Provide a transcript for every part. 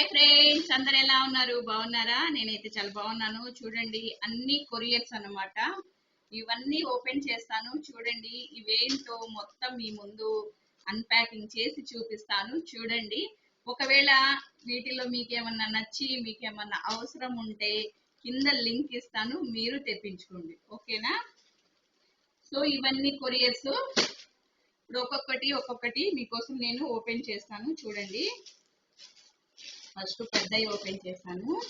Hi friends అందరు ఎలా ఉన్నారు? బాగున్నారా? నేనైతే చాలా బాగున్నాను. చూడండి అన్ని కొరియర్స్ అన్నమాట. ఇవన్నీ ఓపెన్ చేస్తాను. చూడండి ఇవేంటో మొత్తం మీ ముందు అన్ప్యాకింగ్ చేసి చూపిస్తాను. చూడండి ఒకవేళ వీటిలో మీకేమన్నా నచ్చి మీకేమన్నా అవసరం ఉంటే కింద లింక్ ఇస్తాను. మీరు తెప్పించుకోండి. ఓకేనా? సో ఇవన్నీ కొరియర్స్. ఇప్పుడు ఒక్కొక్కటి ఒక్కొక్కటి మీకోసం నేను ఓపెన్ చేస్తాను. చూడండి. ఫస్ట్ పెద్దవి ఓపెన్ చేశాను.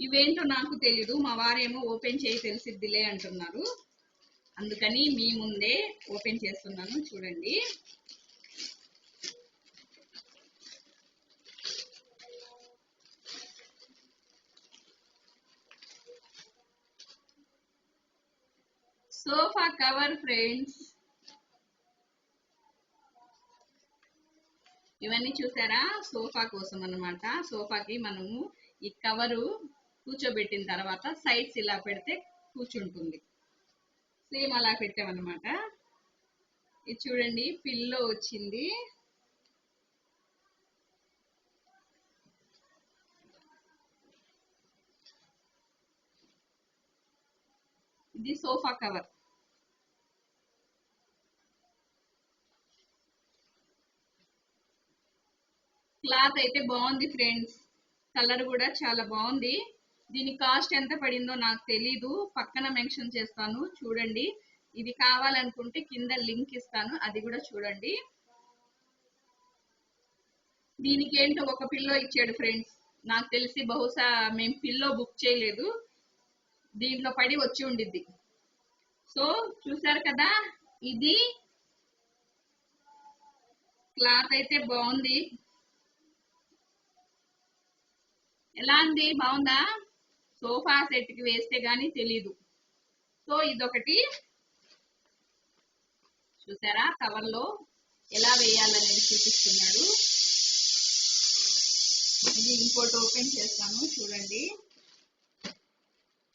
ఇవేంటో నాకు తెలీదు మా వారేమో ఓపెన్ చేయి తెలిసిద్దిలే అంటున్నారు. అందుకని మీ ముందే ఓపెన్ చేస్తున్నాను చూడండి. సోఫా కవర్ ఫ్రెండ్స్ ఇవన్నీ చూసారా? సోఫా కోసం అన్నమాట. సోఫాకి మనము ఈ కవరు కూర్చోబెట్టిన తర్వాత సైడ్స్ ఇలా పెడితే కూర్చుంటుంది. సేమ్ అలా పెట్టామన్నమాట. ఇది చూడండి పిల్లో వచ్చింది. ఇది సోఫా కవర్. క్లాత్ అయితే బాగుంది ఫ్రెండ్స్. కలర్ కూడా చాలా బాగుంది. దీని కాస్ట్ ఎంత పడిందో నాకు తెలీదు. పక్కన మెన్షన్ చేస్తాను చూడండి. ఇది కావాలనుకుంటే కింద లింక్ ఇస్తాను అది కూడా చూడండి. దీనికి ఏంటో ఒక పిల్లో ఇచ్చాడు ఫ్రెండ్స్. నాకు తెలిసి బహుశా మేము పిల్లో బుక్ చేయలేదు. దీంట్లో పడి వచ్చి ఉండిద్ది. సో చూసారు కదా? ఇది క్లాత్ అయితే బాగుంది. ఎలా ఉంది బాగుందా? సోఫా సెట్కి వేస్తే గానీ తెలీదు. సో ఇదొకటి. చూసారా? కవర్లో ఎలా వేయాలనేది చూపిస్తున్నాడు. ఇది ఇంకోటి ఓపెన్ చేస్తాను చూడండి.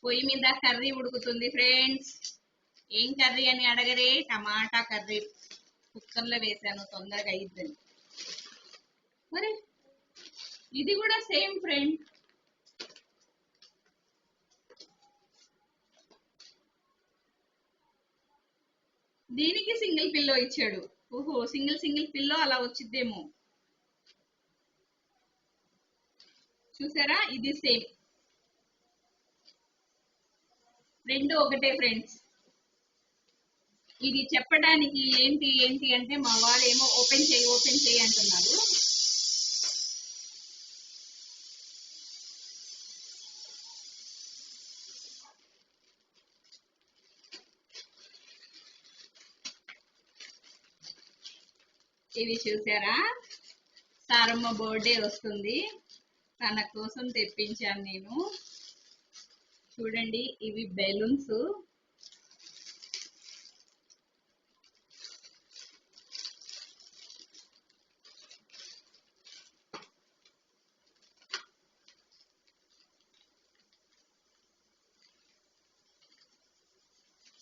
పొయ్యి మీద కర్రీ ఉడుకుతుంది ఫ్రెండ్స్. ఏం కర్రీ అని అడగరే? Tomato curry. కుక్కర్లో వేసాను తొందరగా అయిద్దని. మరి ఇది కూడా సేమ్ ఫ్రెండ్ దీనికి సింగిల్ పిల్లో ఇచ్చాడు. ఓహో సింగిల్ సింగిల్ పిల్లో అలా వచ్చిద్దేమో. చూసారా? ఇది సేమ్. రెండు ఒకటే ఫ్రెండ్స్. ఇది చెప్పడానికి ఏంటి ఏంటి అంటే మా వాళ్ళు ఏమో ఓపెన్ చేయి ఓపెన్ చేయి అంటున్నారు. ఇవి చూసారా? సారమ్మ బర్త్డే వస్తుంది. తన కోసం తెప్పించాను నేను. చూడండి ఇవి బెలూన్స్.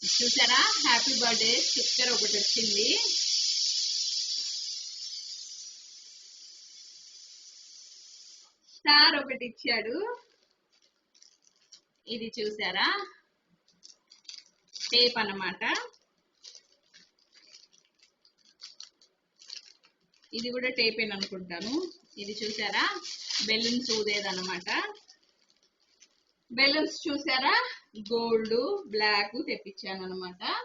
చూసారా? Happy birthday. స్టిక్కర్ ఒకటి వచ్చింది. స్టార్ ఒకటి ఇచ్చాడు ఇది చూసారా? టేప్ అన్నమాట. ఇది కూడా టేపేన్ అనుకుంటాను. ఇది చూసారా? బెలూన్స్ ఊదేదన్నమాట. బెలూన్స్ చూసారా? గోల్డ్ బ్లాక్ తెప్పించాను అనమాట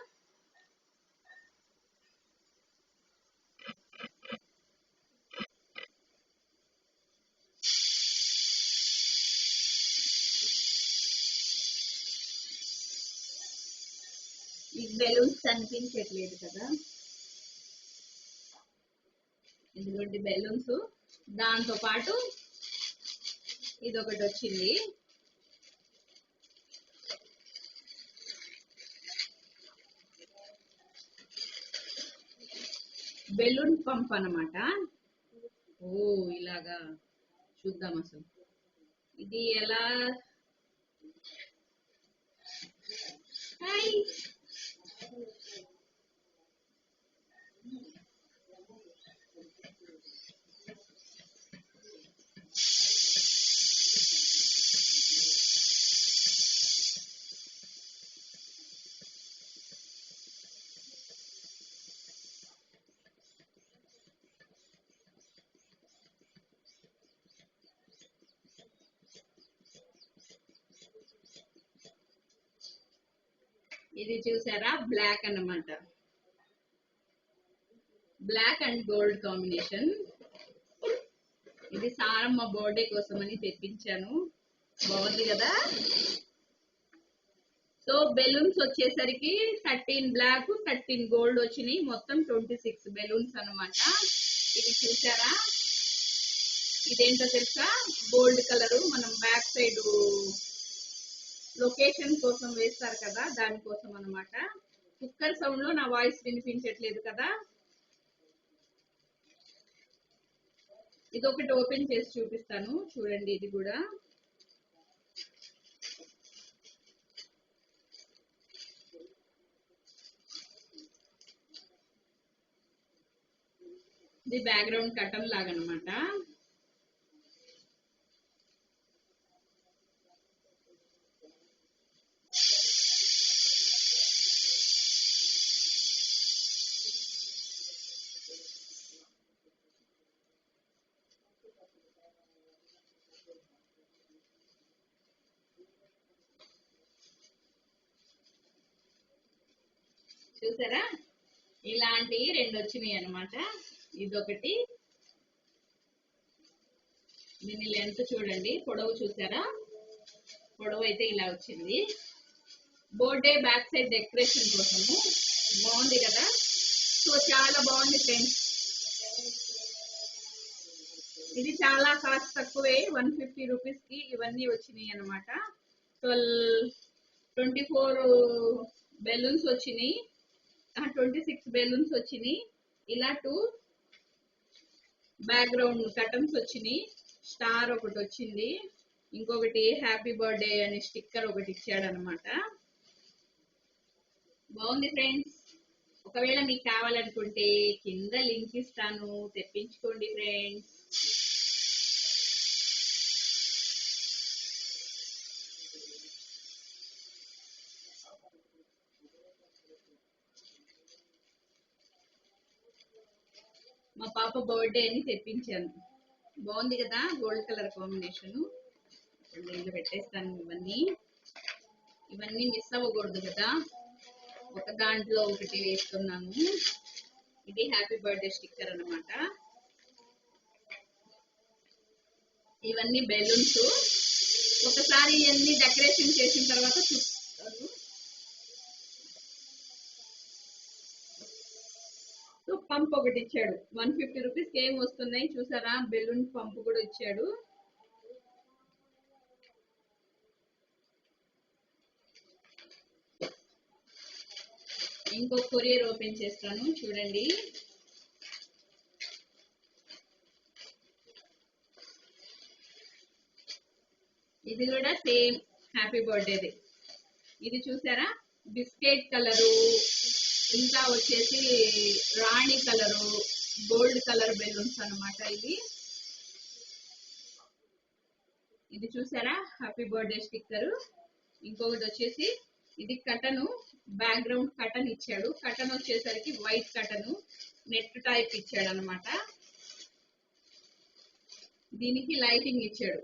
ఈ బెలూన్స్ కనిపించట్లేదు కదా. ఇదిగోండి బెలూన్స్ దాంతో పాటు ఇది ఒకటి వచ్చింది. బెలూన్ పంప్ అనమాట ఓ ఇలాగా చూద్దాం అసలు. ఇది ఎలా? హాయ్. ఇది చూసారా? బ్లాక్ అన్నమాట. బ్లాక్ అండ్ గోల్డ్ కాంబినేషన్ ఇది సారమ్మ బర్త్డే కోసం అని తెప్పించాను. బాగుంది కదా? సో బెలూన్స్ వచ్చేసరికి థర్టీన్ బ్లాక్ థర్టీన్ గోల్డ్ వచ్చినాయి. మొత్తం ట్వంటీ సిక్స్ బెలూన్స్ అనమాట ఇది చూసారా? ఇదేంటో తెలుసా? గోల్డ్ కలర్ మనం బ్యాక్ సైడ్ లొకేషన్ కోసం వేస్తారు కదా దానికోసం అన్నమాట. కుక్కర్ సౌండ్లో నా వాయిస్ వినిపించట్లేదు కదా. ఇది ఒకటి ఓపెన్ చేసి చూపిస్తాను చూడండి ఇది కూడా. ఇది బ్యాక్గ్రౌండ్ కటన్ లాగా అనమాట చూసారా? ఇలాంటివి రెండు వచ్చినాయి అనమాట ఇదొకటి. దీని లెంత్ చూడండి. పొడవు చూసారా? పొడవు అయితే ఇలా వచ్చింది. బర్త్డే బ్యాక్ సైడ్ డెకరేషన్ కోసము. బాగుంది కదా? సో చాలా బాగుంది ఫ్రెండ్స్ ఇది చాలా కాస్ట్ తక్కువే వన్ ఫిఫ్టీ రూపీస్కి ఇవన్నీ వచ్చినాయి అనమాట ట్వెల్వ్ ట్వంటీ ఫోర్ బెలూన్స్ వచ్చినాయి. ట్వంటీ సిక్స్ బెలూన్స్ వచ్చినాయి. ఇలా టూ బ్యాక్గ్రౌండ్ కటన్స్ వచ్చినాయి. స్టార్ ఒకటి వచ్చింది. ఇంకొకటి హ్యాపీ బర్త్డే అనే స్టిక్కర్ ఒకటి ఇచ్చాడు అనమాట బాగుంది ఫ్రెండ్స్. ఒకవేళ మీకు కావాలనుకుంటే కింద లింక్ ఇస్తాను తెప్పించుకోండి ఫ్రెండ్స్ మా పాప బర్త్డే అని తెప్పించాను. బాగుంది కదా గోల్డ్ కలర్ కాంబినేషన్ పెట్టేస్తాను ఇవన్నీ. ఇవన్నీ మిస్ అవ్వకూడదు కదా. ఒక దాంట్లో ఒకటి వేస్తున్నాను ఇది హ్యాపీ బర్త్డే స్టిక్కర్ అన్నమాట. ఇవన్నీ బెలూన్స్ ఒకసారి ఇవన్నీ డెకరేషన్ చేసిన తర్వాత చూస్తాను సో పంప్ ఒకటి ఇచ్చాడు. వన్ ఫిఫ్టీ రూపీస్ ఏం వస్తున్నాయి చూసారా? బెలూన్ పంప్ కూడా ఇచ్చాడు. ఇంకో కొరియర్ ఓపెన్ చేస్తాను చూడండి. ఇది కూడా సేమ్ హ్యాపీ బర్త్డేది ఇది చూసారా? బిస్కెట్ కలరు ఇంకా వచ్చేసి రాణి కలరు గోల్డ్ కలర్ బెలూన్స్ అన్నమాట ఇది ఇది చూసారా? Happy birthday sticker. ఇంకొకటి వచ్చేసి ఇది కటను బ్యాక్గ్రౌండ్ కటన్ ఇచ్చాడు. కటన్ వచ్చేసరికి వైట్ కటను నెట్ టైప్ ఇచ్చాడు అనమాట దీనికి లైటింగ్ ఇచ్చాడు.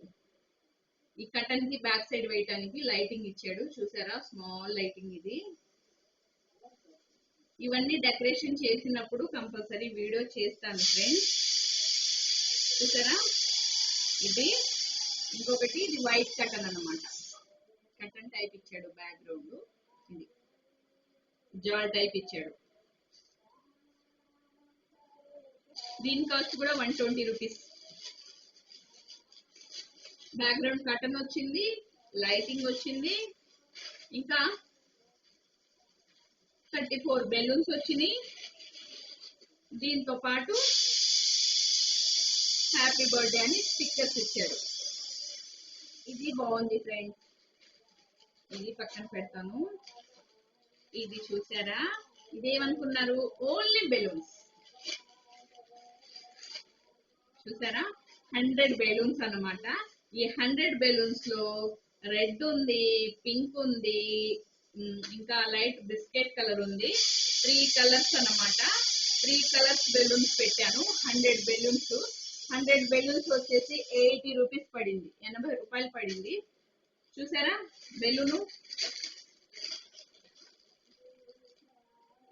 ఈ కటన్కి బ్యాక్ సైడ్ వేయటానికి లైటింగ్ ఇచ్చాడు. చూసారా? స్మాల్ లైటింగ్ ఇది. ఇవన్నీ డెకరేషన్ చేసినప్పుడు కంపల్సరీ వీడియో చేస్తాను ఫ్రెండ్స్ చూసారా? ఇది. ఇంకొకటి ఇది వైట్ కటన్ అన్నమాట. కటన్ టైప్ ఇచ్చాడు బ్యాక్గ్రౌండ్ ఇది. జాల్ టైప్ ఇచ్చాడు. దీని కాస్ట్ కూడా one twenty rupees background curtain వచ్చింది లైటింగ్ వచ్చింది ఇంకా థర్టీ ఫోర్ బెలూన్స్ వచ్చినాయి. దీంతో పాటు హ్యాపీ బర్త్డే అని స్టిక్కర్స్ ఇచ్చాడు. ఇది బాగుంది ఫ్రెండ్స్ ఇది పక్కన పెడతాను ఇది చూసారా? ఇదేమనుకున్నారు? ఓన్లీ బెలూన్స్ చూసారా? హండ్రెడ్ బెలూన్స్ అన్నమాట. ఈ హండ్రెడ్ బెలూన్స్లో రెడ్ ఉంది పింక్ ఉంది ఇంకా లైట్ బిస్కెట్ కలర్ ఉంది. త్రీ కలర్స్ అన్నమాట. త్రీ కలర్స్ బెలూన్స్ పెట్టాను. హండ్రెడ్ బెలూన్స్ హండ్రెడ్ బెలూన్స్ వచ్చేసి ఎయిటీ రూపీస్ పడింది. ఎనభై రూపాయలు పడింది. చూసారా? బెలూను.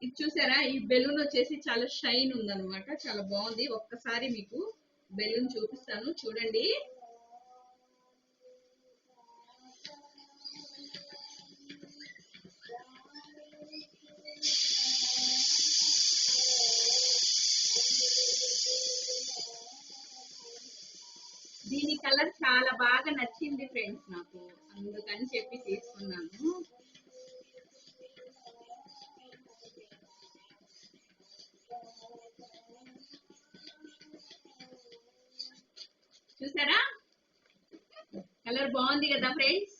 ఇది చూసారా? ఈ బెలూన్ వచ్చేసి చాలా షైన్ ఉందన్నమాట. చాలా బాగుంది. ఒక్కసారి మీకు బెలూన్ చూపిస్తాను. చూడండి. కలర్ చాలా బాగా నచ్చింది ఫ్రెండ్స్ నాకు. అందుకని చెప్పి తీసుకున్నాను. చూసారా? కలర్ బాగుంది కదా ఫ్రెండ్స్?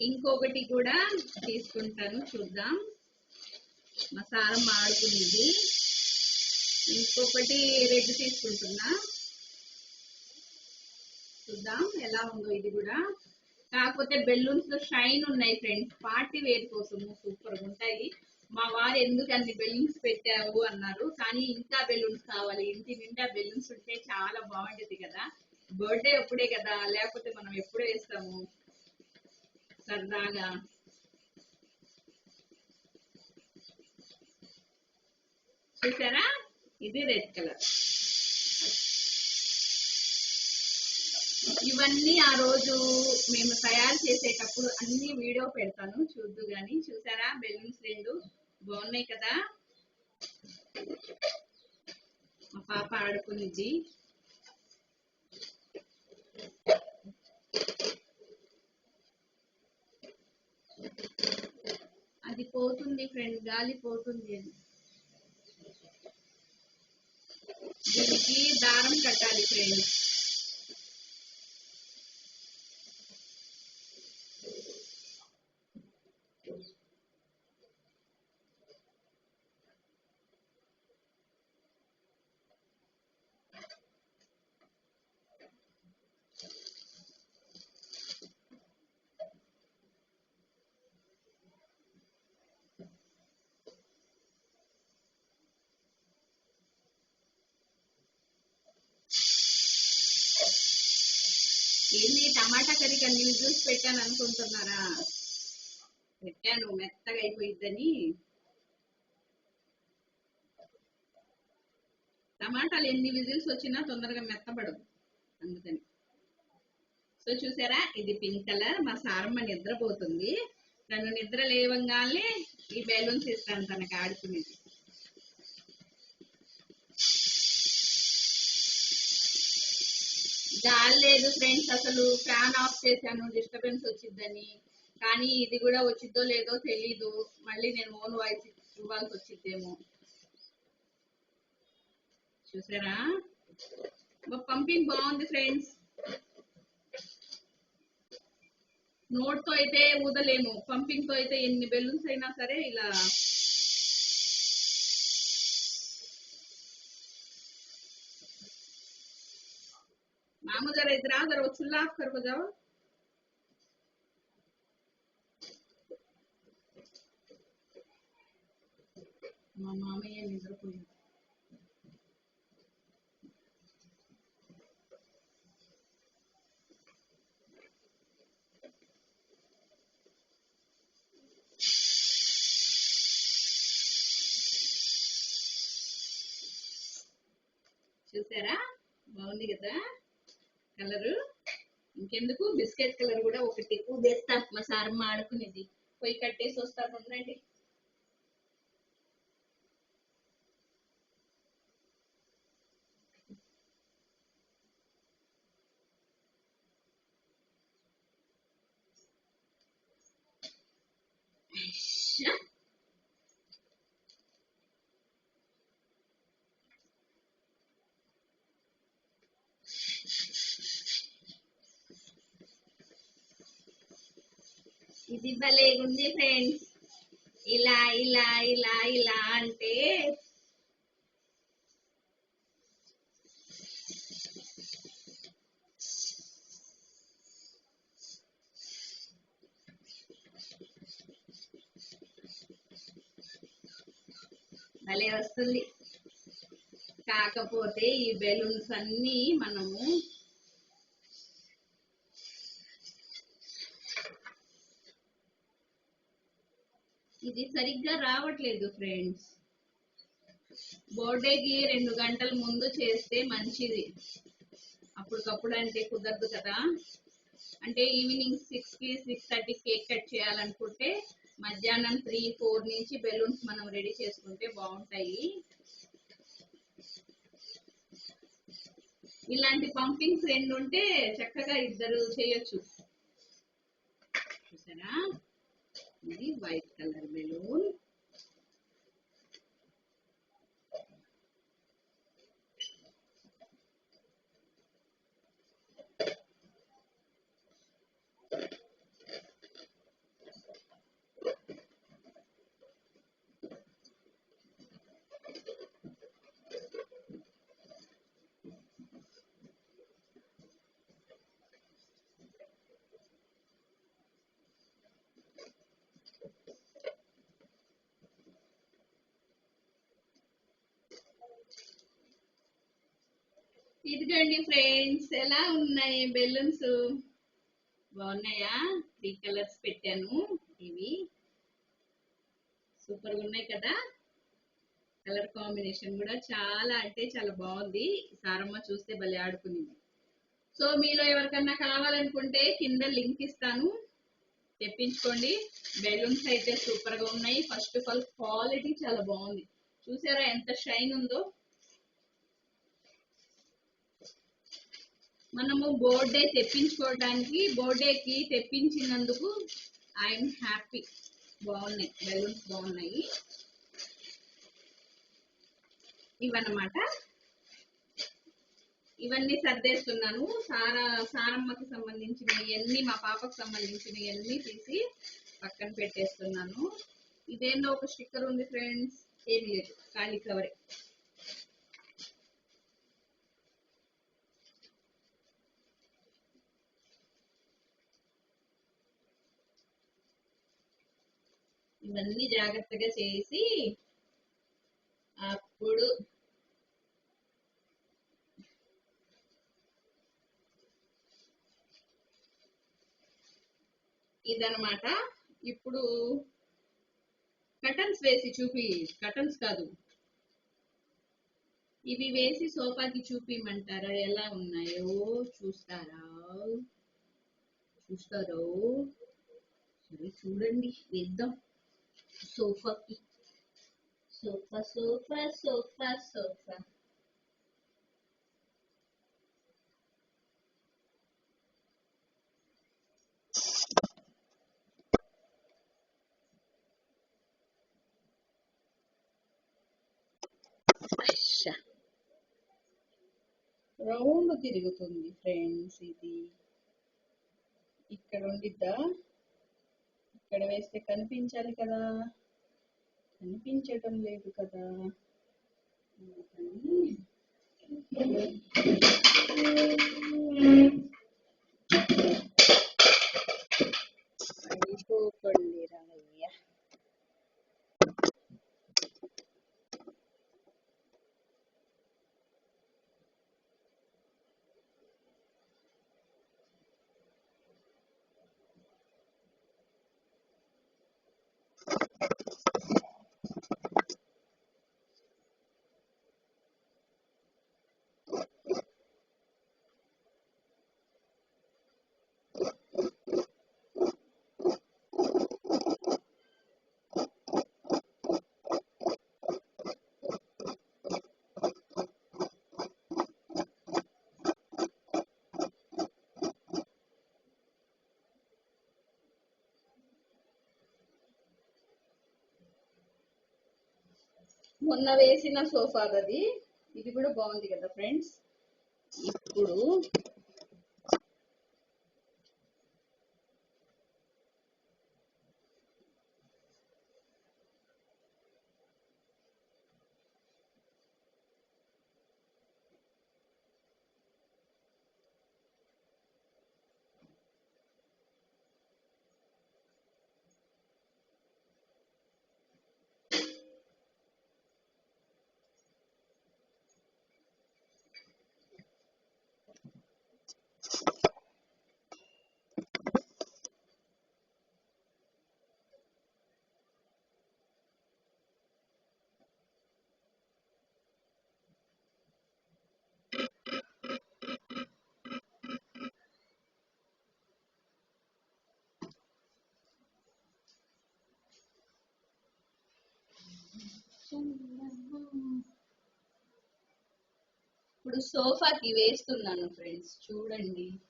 ఇంకొకటి కూడా తీసుకుంటాను చూద్దాం. మా సారం ఆడుకునేది ఇంకొకటి రెడ్ తీసుకుంటున్నా. చూద్దాం ఎలా ఉందో ఇది కూడా. కాకపోతే బెలూన్స్లో షైన్ ఉన్నాయి ఫ్రెండ్స్. పార్టీ వేర్ కోసము సూపర్ ఉంటాయి. మా వారు ఎందుకు అన్ని బెలూన్స్ పెట్టావు అన్నారు. కానీ ఇంకా బెలూన్స్ కావాలి. ఇంటి నిండా బెలూన్స్ ఉంటే చాలా బాగుంటుంది కదా. బర్త్డే అప్పుడే కదా. లేకపోతే మనం ఎప్పుడు వేస్తాము? సరదాగా. చూసారా? ఇది రెడ్ కలర్. ఇవన్నీ ఆ రోజు మేము తయారు చేసేటప్పుడు అన్ని వీడియో పెడతాను. చూద్దు గాని. చూసారా? బెలూన్స్ రెండు బాగున్నాయి కదా? మా పాప ఆడుకునిద్ది. అది పోతుంది ఫ్రెండ్. గాలి పోతుంది అది. దీనికి దారం కట్టాలి ఫ్రెండ్స్ ఏంది టమాటా కర్రీకి అన్ని విజిల్స్ పెట్టాను అనుకుంటున్నారా? పెట్టాను మెత్తగా అయిపోయిద్దని. టమాటాలు ఎన్ని విజిల్స్ వచ్చినా తొందరగా మెత్తబడవు అందుకని. సో చూసారా ఇది పింక్ కలర్ మా సారమ్మ నిద్రపోతుంది. తను నిద్ర లేవంగానే ఈ బెలూన్స్ ఇస్తాను తనకు ఆడుకునేది. గాలి లేదు ఫ్రెండ్స్ అసలు ఫ్యాన్ ఆఫ్ చేశాను డిస్టర్బెన్స్ వచ్చిందని కానీ ఇది కూడా వచ్చిద్దో లేదో తెలీదు. మళ్ళీ నేను ఓన్ వాయిస్ ఇవ్వాల్సి వచ్చిద్దేమో. చూసారా? పంపింగ్ బాగుంది ఫ్రెండ్స్. నోట్తో అయితే ఊదలేము. పంపింగ్తో అయితే ఎన్ని బెలూన్స్ అయినా సరే ఇలా मामू जरा इधर आओ जरा वो चूल्हा ऑफ कर बजाओ మా మామయ్య నిద్రపోయింది చూసారా బాగుంది కదా కలరు. ఇంకెందుకు? బిస్కెట్ కలర్ కూడా ఒకటి. ఊదేస్తా మా సారమ్మ ఆడుకునేది. పోయి కట్టేసి వస్తా. ఉండండి ఇది భలే ఉంది ఫ్రెండ్స్ ఇలా ఇలా ఇలా ఇలా అంటే భలే వస్తుంది. కాకపోతే ఈ బెలూన్స్ అన్ని మనము ఇది సరిగ్గా రావట్లేదు ఫ్రెండ్స్. బర్త్డేకి రెండు గంటల ముందు చేస్తే మంచిది. అప్పటికప్పుడు అంటే కుదరదు కదా. అంటే ఈవినింగ్ సిక్స్కి సిక్స్ థర్టీ కేక్ కట్ చేయాలనుకుంటే మధ్యాహ్నం త్రీ ఫోర్ నుంచి బెలూన్స్ మనం రెడీ చేసుకుంటే బాగుంటాయి. ఇలాంటి పంపింగ్స్ రెండు ఉంటే చక్కగా ఇద్దరు చేయొచ్చు. చూసారా? ఇది వైట్ కలర్ బెలూన్ ఇదిగోండి ఫ్రెండ్స్ ఎలా ఉన్నాయి బెలూన్స్? బాగున్నాయా? త్రీ కలర్స్ పెట్టాను ఇవి. సూపర్గా ఉన్నాయి కదా? కలర్ కాంబినేషన్ కూడా చాలా అంటే చాలా బాగుంది. సారమ్మ చూస్తే భలే ఆడుకునింది. సో మీలో ఎవరికన్నా కావాలనుకుంటే కింద లింక్ ఇస్తాను. తెప్పించుకోండి. బెలూన్స్ అయితే సూపర్గా ఉన్నాయి. ఫస్ట్ ఆఫ్ ఆల్ క్వాలిటీ చాలా బాగుంది. చూసారా ఎంత షైన్ ఉందో? మనము బర్త్డే తెప్పించుకోవడానికి బర్త్డేకి తెప్పించినందుకు ఐఎమ్ హ్యాపీ బాగున్నాయి బెలూన్స్ బాగున్నాయి. ఇవన్నమాట. ఇవన్నీ సర్దేస్తున్నాను. సారా సారమ్మకి సంబంధించినవి అన్ని మా పాపకు సంబంధించినవి అన్ని తీసి పక్కన పెట్టేస్తున్నాను. ఇదేందో ఒక స్టిక్కర్ ఉంది ఫ్రెండ్స్ ఏం లేదు. ఖాళీ కవరే. ఇవన్నీ జాగ్రత్తగా చేసి అప్పుడు ఇదనమాట ఇప్పుడు కటన్స్ వేసి చూపి కటన్స్ కాదు. ఇవి వేసి సోఫాకి చూపిమంటారా? ఎలా ఉన్నాయో చూస్తారా? చూస్తారో? సరే చూడండి వేద్దాం. Sofa sofa sofa sofa round తిరుగుతుంది ఫ్రెండ్స్ ఇది. ఇక్కడ ఉండిద్దా? ఇక్కడ వేస్తే కనిపించాలి కదా. కనిపించటం లేదు కదా. పడిపోకండి మొన్న వేసిన సోఫా అది ఇది కూడా బాగుంది కదా ఫ్రెండ్స్? ఇప్పుడు ఇప్పుడు సోఫాకి వేస్తున్నాను ఫ్రెండ్స్ చూడండి.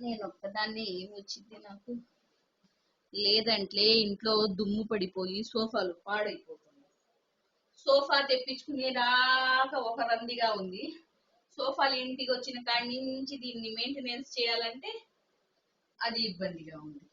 నేను ఒక్కదాన్ని ఏమొచ్చింది నాకు? లేదంటే ఇంట్లో దుమ్ము పడిపోయి సోఫాలు పాడైపోతుంది సోఫా తెప్పించుకునేదాకా ఒక రందిగా ఉంది. సోఫాలు ఇంటికి వచ్చిన కాడి నుంచి దీన్ని మెయింటెనెన్స్ చేయాలంటే అది ఇబ్బందిగా ఉంది.